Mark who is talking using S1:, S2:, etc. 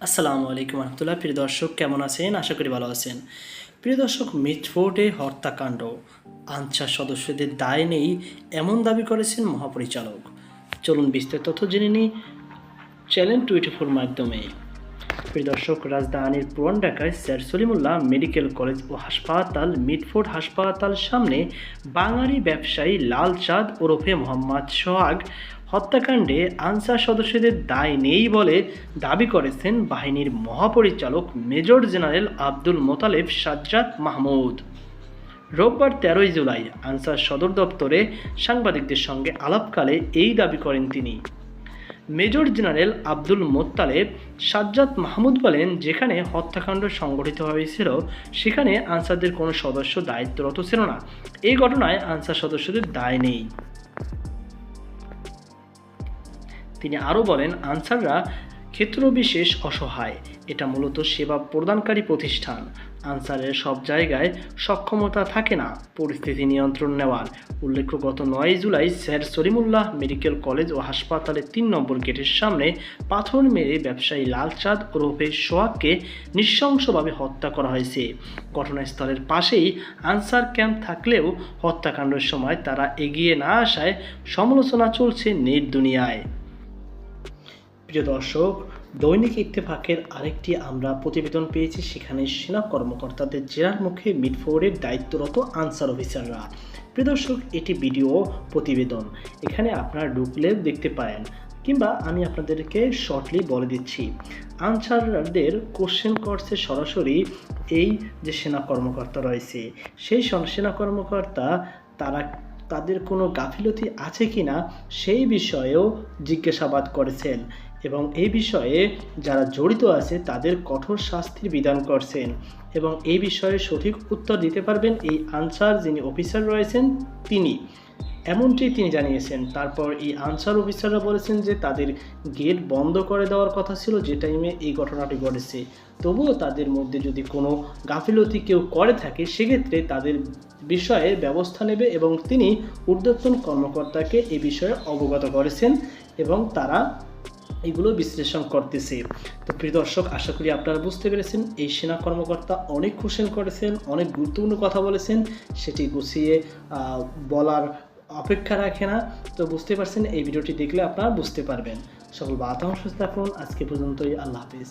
S1: আসসালামু আলাইকুম রহমতুল্লাহ। প্রিয় দর্শক, কেমন আছেন? আশা করি ভালো আছেন। প্রিয় দর্শক মিটফোর্টে হত্যাকাণ্ড। আনসার সদস্যদের দায় নেই এমন দাবি করেছেন মহাপরিচালক। চলুন বিস্তারিত তথ্য জেনে নিই। চ্যানেল টোয়েন্টি ফোর মাধ্যমে। প্রিয় দর্শক, রাজধানীর পুরান ঢাকায় স্যার সলিমুল্লাহ মেডিকেল কলেজ ও হাসপাতাল মিটফোর্ড হাসপাতাল সামনে বাঙালি ব্যবসায়ী লাল চাঁদ ওরফে মোহাম্মদ সোহাগ হত্যাকাণ্ডে আনসার সদস্যদের দায় নেই বলে দাবি করেছেন বাহিনীর মহাপরিচালক মেজর জেনারেল আব্দুল মোতালেব সাজ্জাদ মাহমুদ। রোববার তেরোই জুলাই আনসার সদর দপ্তরে সাংবাদিকদের সঙ্গে আলাপকালে এই দাবি করেন তিনি। মেজর জেনারেল আব্দুল মোত্তালেব সাজ্জাদ মাহমুদ বলেন, যেখানে হত্যাকাণ্ড সংঘটিত হয়েছিল, সেখানে আনসারদের কোনো সদস্য দায়িত্বরত ছিল না। এই ঘটনায় আনসার সদস্যদের দায় নেই। তিনি আরও বলেন, আনসাররা ক্ষেত্রবিশেষ অসহায়। এটা মূলত সেবা প্রদানকারী প্রতিষ্ঠান। আনসারের সব জায়গায় সক্ষমতা থাকে না পরিস্থিতি নিয়ন্ত্রণ নেওয়ার। উল্লেখ্য, গত নয় July sir Salimullah medical college ও হাসপাতালের তিন নম্বর গেটের সামনে পাথর মেরে ব্যবসায়ী লালচাঁদ ওরফে সোহাগকে নৃশংসভাবে হত্যা করা হয়েছে। ঘটনাস্থলের পাশেই আনসার ক্যাম্প থাকলেও হত্যাকাণ্ডের সময় তারা এগিয়ে না আসায় সমালোচনা চলছে নেট দুনিয়ায়। প্রিয় দর্শক, দৈনিক ইত্তেফাকের আরেকটি আমরা প্রতিবেদন পেয়েছি। সেখানে সেনা কর্মকর্তাদের জেরার মুখে মিডফোর্ডের দায়িত্বরত আনসার অফিসাররা। প্রিয় দর্শক, এটি ভিডিও প্রতিবেদন। এখানে আপনারা ঢুকলে দেখতে পারেন, কিংবা আমি আপনাদেরকে শর্টলি বলে দিচ্ছি। আনসারদের কোশ্চেন করছে সরাসরি এই যে সেনা কর্মকর্তা রয়েছে, সেই সেনা কর্মকর্তা, তারা, তাদের কোনো গাফিলতি আছে কি না সেই বিষয়েও জিজ্ঞাসাবাদ করেছেন। এবং এই বিষয়ে যারা জড়িত আছে, তাদের কঠোর শাস্তির বিধান করছেন। এবং এই বিষয়ে সঠিক উত্তর দিতে পারবেন এই আনসার যিনি অফিসার রয়েছেন, তিনি। এমনটি তিনি জানিয়েছেন। তারপর এই আনসার অফিসাররা বলেছেন যে, তাদের গেট বন্ধ করে দেওয়ার কথা ছিল, যে টাইমে এই ঘটনাটি ঘটেছে। তবুও তাদের মধ্যে যদি কোনো গাফিলতি কেউ করে থাকে, সেক্ষেত্রে তাদের বিষয়ে ব্যবস্থা নেবে এবং তিনি ঊর্ধ্বতন কর্মকর্তাকে এ বিষয়ে অবগত করেছেন এবং তারা এগুলো বিশ্লেষণ করতেছে। তো প্রিয় দর্শক, আশা করি আপনারা বুঝতে পেরেছেন, এই সেনা কর্মকর্তা অনেক কোশ্চেন করেছেন, অনেক গুরুত্বপূর্ণ কথা বলেছেন, সেটি গুছিয়ে বলার অপেক্ষা রাখে না। তো বুঝতে পারছেন, এই ভিডিওটি দেখলে আপনারা বুঝতে পারবেন। সকল বাতাম সুস্থ থাকুন, আজকে পর্যন্তই, আল্লাহ হাফিজ।